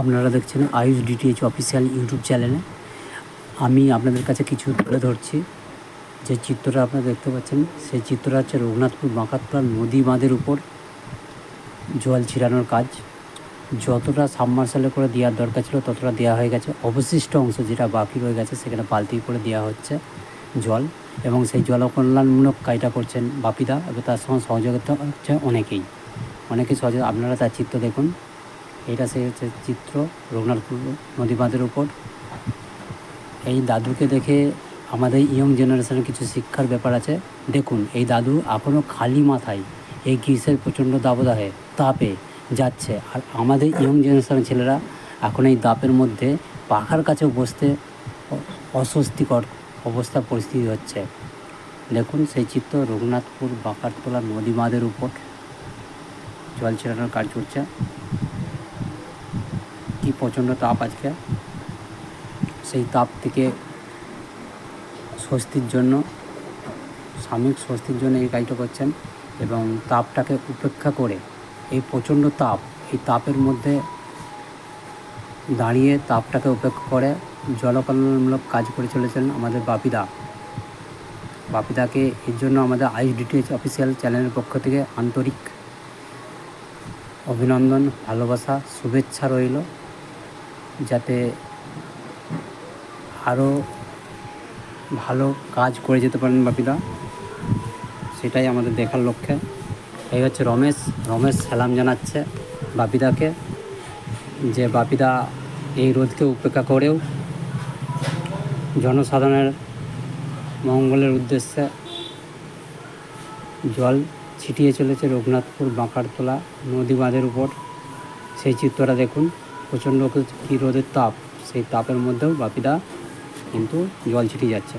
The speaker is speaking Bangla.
আপনারা দেখছেন আয়ুষ ডিটিএইচ অফিসিয়াল ইউটিউব চ্যানেলে। আমি আপনাদের কাছে কিছু তুলে ধরছি। যে চিত্রটা আপনারা দেখতে পাচ্ছেন, সেই চিত্রটা হচ্ছে রঘুনাথপুর বাঁকাতলা নদী বাঁধের উপর জল ছিটানোর কাজ। যতটা সাবমার্শালে করে দেওয়ার দরকার ছিল, ততটা দেওয়া হয়ে গেছে। অবশিষ্ট অংশ যেটা বাকি রয়ে গেছে, সেখানে বালতি করে দেওয়া হচ্ছে জল এবং সেই জলকল্যাণমূলক কাজটা করছেন বাপিদা এবং তার সঙ্গে সহযোগিতা হচ্ছে অনেকেই। অনেকেই সহযোগ আপনারা তার চিত্র দেখুন। এটা সেই হচ্ছে চিত্র, রঘুনাথপুর নদী বাঁধের উপর। এই দাদুকে দেখে আমাদের ইয়ং জেনারেশনের কিছু শিক্ষার ব্যাপার আছে। দেখুন, এই দাদু এখনও খালি মাথায় এই গ্রীষ্মের প্রচণ্ড দাবদাহে তাপে যাচ্ছে। আর আমাদের ইয়ং জেনারেশনের ছেলেরা এখন এই দাপের মধ্যে পাখার কাছে বসতে অস্বস্তিকর অবস্থা পরিস্থিতি হচ্ছে। দেখুন, সেই চিত্র রঘুনাথপুর বাঁকারতলা নদী বাঁধের উপর। জল ছেড়ানোর কাজ চলছে। কি প্রচণ্ড তাপ আজকে? সেই তাপ থেকে স্বস্তির জন্য, সাময়িক স্বস্তির জন্য এই কাজটা করছেন এবং তাপটাকে উপেক্ষা করে এই প্রচণ্ড তাপ, এই তাপের মধ্যে দাঁড়িয়ে তাপটাকে উপেক্ষা করে জলকল্যাণমূলক কাজ করে চলেছেন আমাদের বাপিদা। বাপিদাকে এর জন্য আমাদের আইস ডিটিএইচ অফিসিয়াল চ্যানেলের পক্ষ থেকে আন্তরিক অভিনন্দন, ভালোবাসা, শুভেচ্ছা রইল। যাতে আরও ভালো কাজ করে যেতে পারেন বাপিদা। সেটাই আমাদের দেখার লক্ষ্যে। এই হচ্ছে রমেশ। রমেশ সালাম জানাচ্ছে বাপিদাকে যে বাপিদা এই রোদকে উপেক্ষা করেও জনসাধারণের মঙ্গলের উদ্দেশ্যে জল ছিটিয়ে চলেছে রঘুনাথপুর বাঁকারতলা নদী বাঁধের উপর। সেই চিত্রটা দেখুন। প্রচণ্ড কী রোদের তাপ সেই তাপের মধ্যেও বাপিদা কিন্তু জল ছিটিয়ে যাচ্ছে।